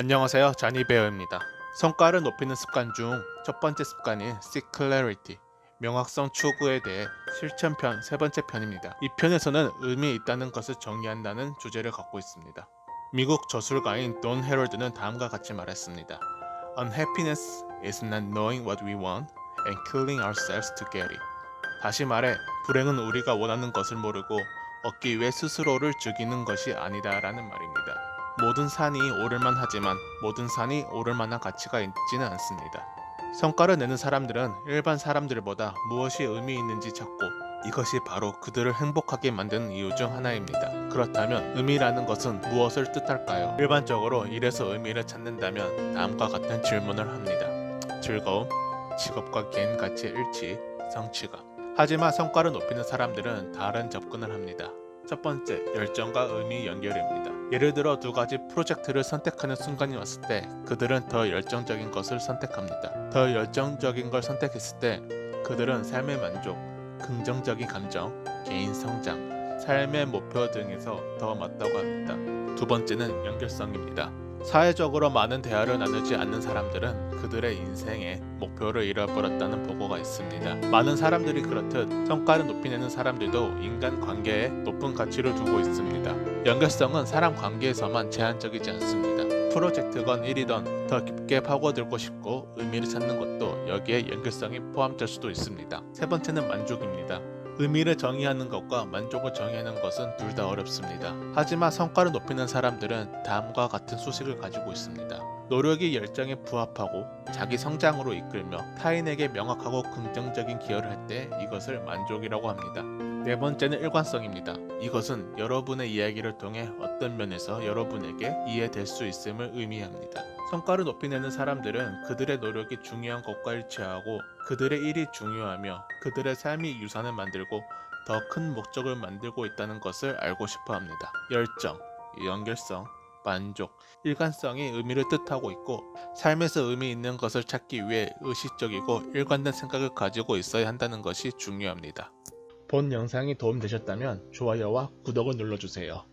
안녕하세요. 자니 베어입니다. 성과를 높이는 습관 중 첫 번째 습관인 Seek Clarity, 명확성 추구에 대해 실천편 세 번째 편입니다. 이 편에서는 의미 있다는 것을 정의한다는 주제를 갖고 있습니다. 미국 저술가인 돈 헤럴드는 다음과 같이 말했습니다. Unhappiness is not knowing what we want and killing ourselves to get it. 다시 말해, 불행은 우리가 원하는 것을 모르고 얻기 위해 스스로를 죽이는 것이 아니다라는 말입니다. 모든 산이 오를만 하지만 모든 산이 오를 만한 가치가 있지는 않습니다. 성과를 내는 사람들은 일반 사람들보다 무엇이 의미 있는지 찾고 이것이 바로 그들을 행복하게 만드는 이유 중 하나입니다. 그렇다면 의미라는 것은 무엇을 뜻할까요? 일반적으로 이래서 의미를 찾는다면 다음과 같은 질문을 합니다. 즐거움, 직업과 개인 가치의 일치, 성취감. 하지만 성과를 높이는 사람들은 다른 접근을 합니다. 첫 번째, 열정과 의미 연결입니다. 예를 들어 두 가지 프로젝트를 선택하는 순간이 왔을 때 그들은 더 열정적인 것을 선택합니다. 더 열정적인 걸 선택했을 때 그들은 삶의 만족, 긍정적인 감정, 개인 성장, 삶의 목표 등에서 더 맞다고 합니다. 두 번째는 연결성입니다. 사회적으로 많은 대화를 나누지 않는 사람들은 그들의 인생에 목표를 잃어버렸다는 보고가 있습니다. 많은 사람들이 그렇듯 성과를 높이내는 사람들도 인간 관계에 높은 가치를 두고 있습니다. 연결성은 사람 관계에서만 제한적이지 않습니다. 프로젝트건 일이던 더 깊게 파고들고 싶고 의미를 찾는 것도 여기에 연결성이 포함될 수도 있습니다. 세 번째는 만족입니다. 의미를 정의하는 것과 만족을 정의하는 것은 둘 다 어렵습니다. 하지만 성과를 높이는 사람들은 다음과 같은 수식을 가지고 있습니다. 노력이 열정에 부합하고 자기 성장으로 이끌며 타인에게 명확하고 긍정적인 기여를 할 때 이것을 만족이라고 합니다. 네 번째는 일관성입니다. 이것은 여러분의 이야기를 통해 어떤 면에서 여러분에게 이해될 수 있음을 의미합니다. 성과를 높이내는 사람들은 그들의 노력이 중요한 것과 일치하고 그들의 일이 중요하며 그들의 삶이 유산을 만들고 더 큰 목적을 만들고 있다는 것을 알고 싶어 합니다. 열정, 연결성, 만족, 일관성이 의미를 뜻하고 있고 삶에서 의미 있는 것을 찾기 위해 의식적이고 일관된 생각을 가지고 있어야 한다는 것이 중요합니다. 본 영상이 도움되셨다면 좋아요와 구독을 눌러주세요.